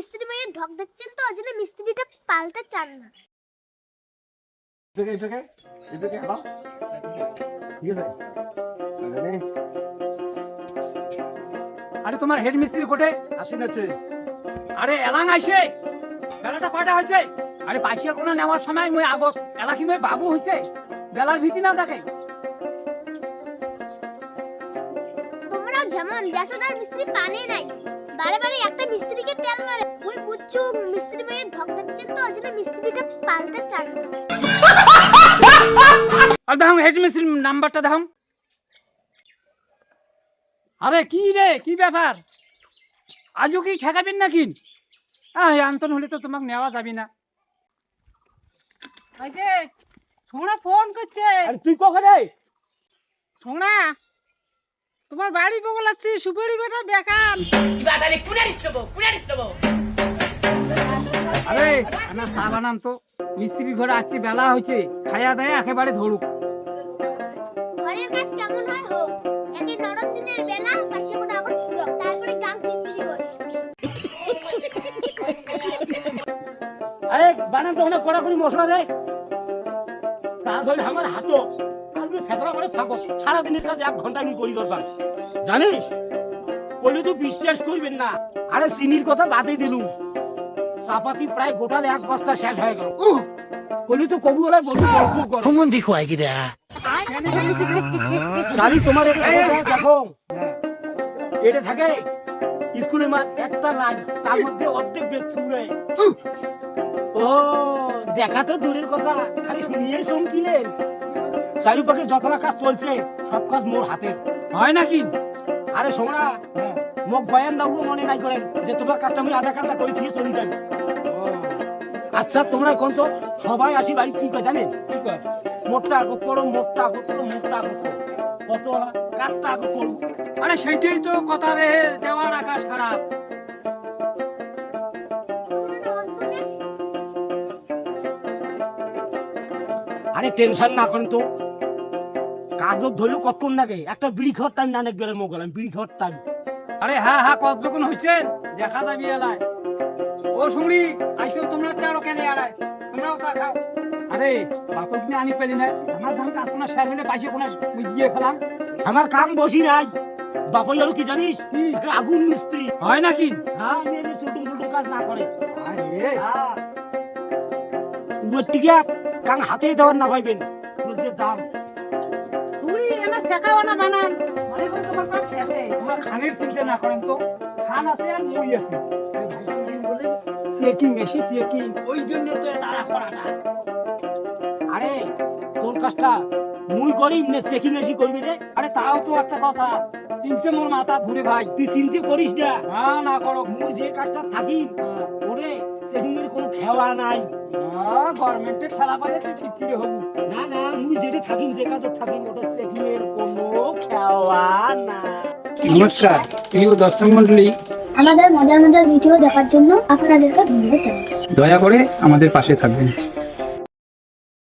মিস্ত্রি ভাইয়ের ঢক দেখছেন তো ওই জন্য মিস্ত্রিটা পাল্টা চান না। এটাকে এটাকে এটাকে হালাও ঠিক আছে? আরে আরে তোমার হেড মিস্ত্রি কোটে? আসি নাচ্ছে আরে এলাং আইছে। বেলাটা কয়টা হয়েছে? আরে পাইসিয়া কোনো নেওয়ার সময় মই আগ এলা কি মই বাবু হয়েছে বেলার ভীতি না দেখে। যেমন দেশনার মিস্ত্রি পানে নাই। বারে বারে একটা মিস্ত্রিকে তেল মারে। ওই বুঝছ মিস্ত্রি ভাইয়ের ঢক তো ওই জন্য মিস্ত্রিটা পাল্টা চান আর দেখো হেড মিস্ত্রির নাম্বারটা দেখো আরে কি রে কি ব্যাপার? আজও কি ঠেকাবেন নাকি? হ্যাঁ আন্তন হলে তো তোমাকে নেওয়া যাবে না। ওই যে সোনা ফোন করছে। আরে তুই কখানে সোনা তোমার বাড়ি বগল আছে সুপারি বেটা বেকার। আরে আমার চা বানান তো। মিস্ত্রির ঘরে আসছে বেলা হয়েছে। খাইয়া দেয় একেবারে ধরুক। ঘরের কাজ কেমন হয় হোক একে নরম দিনের বেলা পাশে কোনো আগত পুরো তারপরে কাম মিস্ত্রি বস আরে বানান তো অনেক কড়াকড়ি মশলা দেয় তা ধরে আমার হাতও। ফেকড়া করে থাকো সারাদিনের কাজ এক ঘণ্টা আমি করি দরকার। জানিস? তো বিশ্বাস করবেন না। আরে চিনির কথা বাদে দিলুম। চাপাতি প্রায় গোটাল এক বস্তা শেষ হয়ে গেল। তো গল্প খুয়াই গাড়ি তোমার দেখো, দেখো। এটা থাকে স্কুলে একটা লাইন তার মধ্যে অর্ধেক ফুরে ও দেখা তো দূরের কথা খালি শুনিয়ে শুনছিলেন চারিপাশে যতটা কাজ চলছে সব কাজ মোর হাতে। হয় নাকি? আরে সোমরা মোক বয়ান দাও মনে নাই করেন যে তোমার কাজটা আমি আধা কাজটা করে দিয়ে চলে যাই আচ্ছা তোমরা কোন তো সবাই আসি বাড়ি কি কয় জানেন? মোটটা আগত করো মোটটা আগত করো মোটটা আগত করো। কত কাজটা আগত করব আরে সেইটাই তো কথা রে দেওয়ার আকাশ খারাপ। আরে টেনশন না করেন তো। কাজ ধরলো কতক্ষণ লাগে একটা বিড়ি খাওয়ার টাইম না নেক মোগল আমি বিড়ি খাওয়ার টাইম আরে হ্যাঁ হ্যাঁ কত যখন হয়েছে দেখা যাবি এলায়। ও শুনি আইসো তোমরা চারো কেন আড়াই তোমরাও চা খাও। আরে কিনে আনি পেলি না। আমার কাজ কোনো শেষ হলে পাইছে কোনো বুঝিয়ে ফেলাম। আমার কাম বসি নাই। বাপই হলো কি জানিস? আগুন মিস্ত্রি। হয় নাকি? হ্যাঁ ছোট ছোট কাজ না করে। আরে। হ্যাঁ। টিকা কাং হাতে দেওয়ার না পাইবেন। বলছে দাম। তুমি এনা শেখাও না বানান। মনে করে তোমার কাজ শেষে। তোমরা খানের চিন্তা না করেন তো। খান আছে আর মই আছে। চেকিং এসে চেকিং। ওই জন্য তো তারা করাটা আরে তোর কাজটা মুই করিম না চেকিং এসি করবি রে? আরে তাও তো একটা কথা। চিনতে মোর মাথা ঘুরে ভাই। তুই চিন্তা করিস না। না না করো। মুই যে কাজটা থাকি খেওয়া নাই। গভর্নমেন্টের খেলা পাইলে তুই ঠিক ঠিক হবু। না না মুই যেটি থাকিম যে কাজ থাকিম ওটা চেকিং কোনো খেওয়া নাই। নমস্কার প্রিয় দর্শক মন্ডলী আমাদের মজার মজার ভিডিও দেখার জন্য আপনাদেরকে ধন্যবাদ জানাই দয়া করে আমাদের পাশে থাকবেন।